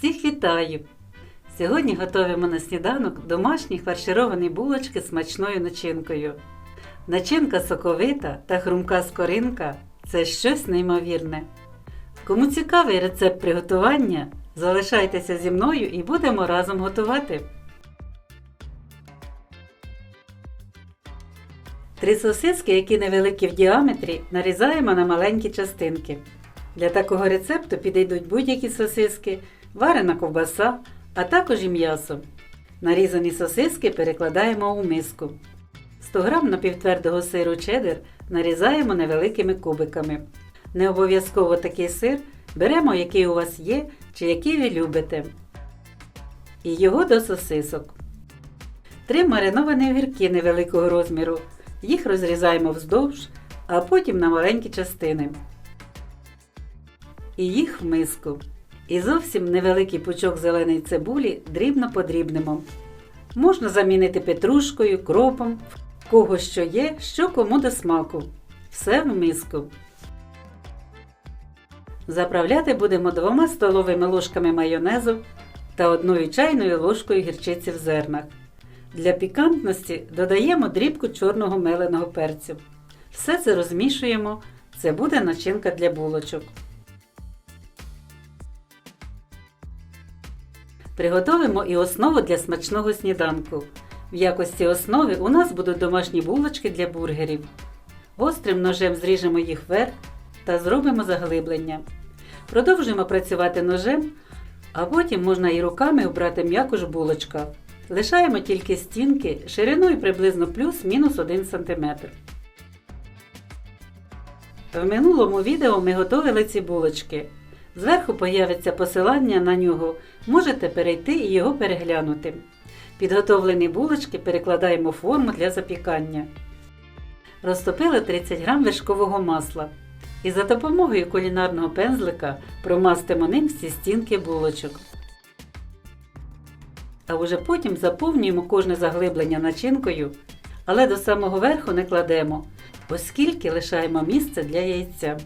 Всіх вітаю! Сьогодні готуємо на сніданок домашні фаршировані булочки з смачною начинкою. Начинка соковита та хрумка скоринка це щось неймовірне. Кому цікавий рецепт приготування, залишайтеся зі мною і будемо разом готувати. Три сосиски, які невеликі в діаметрі, нарізаємо на маленькі частинки. Для такого рецепту підійдуть будь-які сосиски, варена ковбаса, а також і м'ясо. Нарізані сосиски перекладаємо у миску. 100 г напівтвердого сиру чеддер нарізаємо невеликими кубиками. Не обов'язково такий сир беремо, який у вас є чи який ви любите. І його до сосисок. Три мариновані огірки невеликого розміру. Їх розрізаємо вздовж, а потім на маленькі частини. І їх в миску. І зовсім невеликий пучок зеленої цибулі дрібно подрібнемо. Можна замінити петрушкою, кропом, в кого що є, що кому до смаку. Все в миску. Заправляти будемо двома столовими ложками майонезу та одною чайною ложкою гірчиці в зернах. Для пікантності додаємо дрібку чорного меленого перцю. Все це розмішуємо. Це буде начинка для булочок. Приготовимо і основу для смачного сніданку. В якості основи у нас будуть домашні булочки для бургерів. Гострим ножем зріжемо їх вверх та зробимо заглиблення. Продовжуємо працювати ножем, а потім можна і руками обрати м'яку ж булочка. Лишаємо тільки стінки шириною приблизно плюс-мінус 1 см. В минулому відео ми готували ці булочки. Зверху появиться посилання на нього, можете перейти і його переглянути. Підготовлені булочки перекладаємо в форму для запікання. Розтопили 30 г вершкового масла. І за допомогою кулінарного пензлика промастимо ним всі стінки булочок. А вже потім заповнюємо кожне заглиблення начинкою, але до самого верху не кладемо, оскільки лишаємо місце для яйця.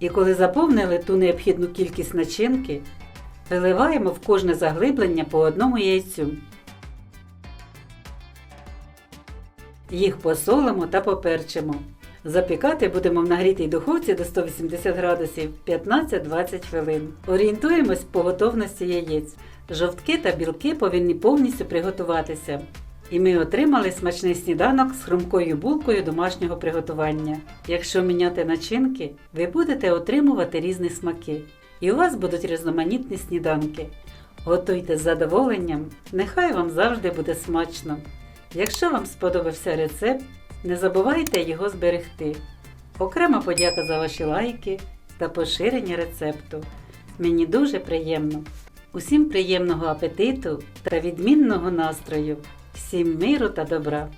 І коли заповнили ту необхідну кількість начинки, виливаємо в кожне заглиблення по одному яйцю. Їх посолимо та поперчимо. Запікати будемо в нагрітій духовці до 180 градусів 15-20 хвилин. Орієнтуємось по готовності яєць. Жовтки та білки повинні повністю приготуватися. І ми отримали смачний сніданок з хрумкою булкою домашнього приготування. Якщо міняти начинки, ви будете отримувати різні смаки. І у вас будуть різноманітні сніданки. Готуйте з задоволенням, нехай вам завжди буде смачно. Якщо вам сподобався рецепт, не забувайте його зберегти. Окрема подяка за ваші лайки та поширення рецепту. Мені дуже приємно. Усім приємного апетиту та відмінного настрою! Всім миру та добра!